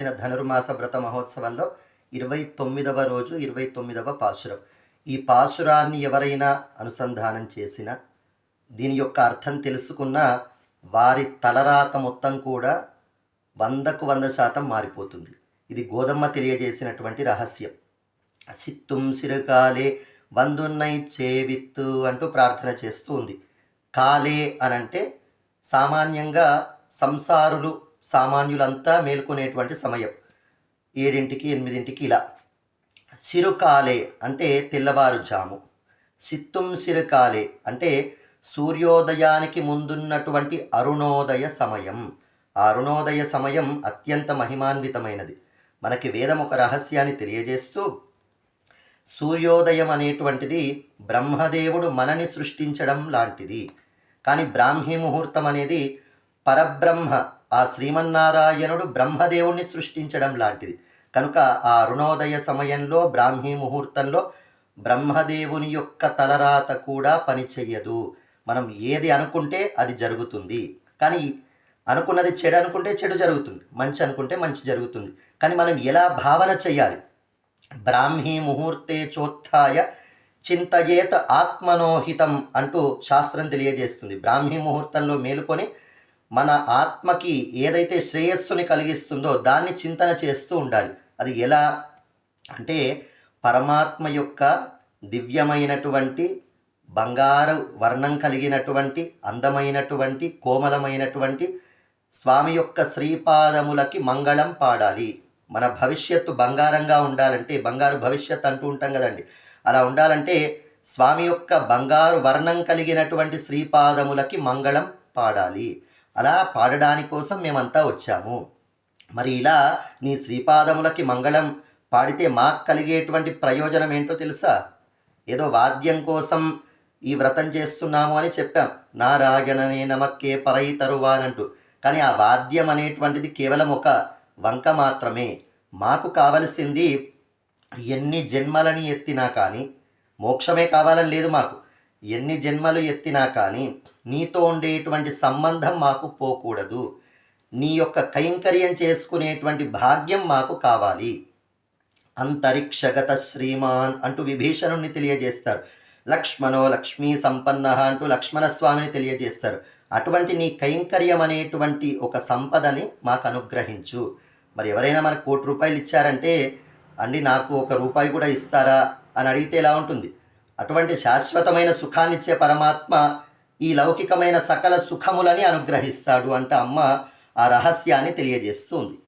ధనుర్మాస వ్రత మహోత్సవంలో ఇరవై తొమ్మిదవ రోజు ఇరవై తొమ్మిదవ పాశురం. ఈ పాశురాన్ని ఎవరైనా అనుసంధానం చేసిన దీని యొక్క అర్థం తెలుసుకున్న వారి తలరాత మొత్తం కూడా వందకు వంద శాతం మారిపోతుంది. ఇది గోదమ్మ తెలియజేసినటువంటి రహస్యం. సిత్తుం సిరుకాలే వందున్నై చేవిత్తు అంటూ ప్రార్థన చేస్తూ ఉంది. కాలే అనంటే సామాన్యంగా సంసారులు సామాన్యులంతా మేల్కొనేటువంటి సమయం. ఏడింటికి ఎనిమిదింటికి ఇలా. సిరుకాలే అంటే తెల్లవారుజాము. సిత్తుం సిరుకాలే అంటే సూర్యోదయానికి ముందున్నటువంటి అరుణోదయ సమయం. ఆ అరుణోదయ సమయం అత్యంత మహిమాన్వితమైనది. మనకి వేదం ఒక రహస్యాన్ని తెలియజేస్తూ సూర్యోదయం అనేటువంటిది బ్రహ్మదేవుడు మనని సృష్టించడం లాంటిది. కానీ బ్రాహ్మీ ముహూర్తం అనేది పరబ్రహ్మ ఆ శ్రీమన్నారాయణుడు బ్రహ్మదేవుణ్ణి సృష్టించడం లాంటిది. కనుక ఆ అరుణోదయ సమయంలో బ్రాహ్మీ ముహూర్తంలో బ్రహ్మదేవుని యొక్క తలరాత కూడా పనిచేయదు. మనం ఏది అనుకుంటే అది జరుగుతుంది. కానీ అనుకున్నది చెడు అనుకుంటే చెడు జరుగుతుంది. మంచి అనుకుంటే మంచి జరుగుతుంది. కానీ మనం ఎలా భావన చేయాలి? బ్రాహ్మీ ముహూర్తే చోత్థాయ చింతయేత ఆత్మనోహితం అంటూ శాస్త్రం తెలియజేస్తుంది. బ్రాహ్మీ ముహూర్తంలో మేలుకొని మన ఆత్మకి ఏదైతే శ్రేయస్సుని కలిగిస్తుందో దాన్ని చింతన చేస్తూ ఉండాలి. అది ఎలా? అంటే పరమాత్మ యొక్క దివ్యమైనటువంటి బంగారు వర్ణం కలిగినటువంటి అందమైనటువంటి కోమలమైనటువంటి స్వామి యొక్క శ్రీపాదములకి మంగళం పాడాలి. మన భవిష్యత్తు బంగారంగా ఉండాలంటే బంగారు భవిష్యత్ అంటూ ఉంటాం కదండి. అలా ఉండాలంటే స్వామి యొక్క బంగారు వర్ణం కలిగినటువంటి శ్రీపాదములకి మంగళం పాడాలి. అలా పాడడాని కోసం మేమంతా వచ్చాము. మరి ఇలా నీ శ్రీపాదములకి మంగళం పాడితే మాకు కలిగేటువంటి ప్రయోజనం ఏంటో తెలుసా? ఏదో వాద్యం కోసం ఈ వ్రతం చేస్తున్నాము అని చెప్పాం. నారాయణనే నమక్కే పరై తరువానంటూ కానీ ఆ వాద్యం అనేటువంటిది కేవలం ఒక వంక మాత్రమే. మాకు కావలసింది ఎన్ని జన్మలని ఎత్తినా కానీ మోక్షమే కావాలని లేదు మాకు. ఎన్ని జన్మలు ఎత్తినా కానీ నీతో ఉండేటువంటి సంబంధం మాకు పోకూడదు. నీ యొక్క కైంకర్యం చేసుకునేటువంటి భాగ్యం మాకు కావాలి. అంతరిక్షగత శ్రీమాన్ అంటూ విభీషణుణ్ణి తెలియజేస్తారు. లక్ష్మణో లక్ష్మీ సంపన్న అంటూ లక్ష్మణ స్వామిని తెలియజేస్తారు. అటువంటి నీ కైంకర్యం అనేటువంటి ఒక సంపదని మాకు అనుగ్రహించు. మరి ఎవరైనా మనకు కోటి రూపాయలు ఇచ్చారంటే అండి నాకు ఒక రూపాయి కూడా ఇస్తారా? అని అడిగితే ఎలా ఉంటుంది? అటువంటి శాశ్వతమైన సుఖాన్నిచ్చే పరమాత్మ ఈ లౌకికమైన సకల సుఖములని అనుగ్రహిస్తాడు అంట అమ్మ ఆ రహస్యాన్ని తెలియజేస్తుంది.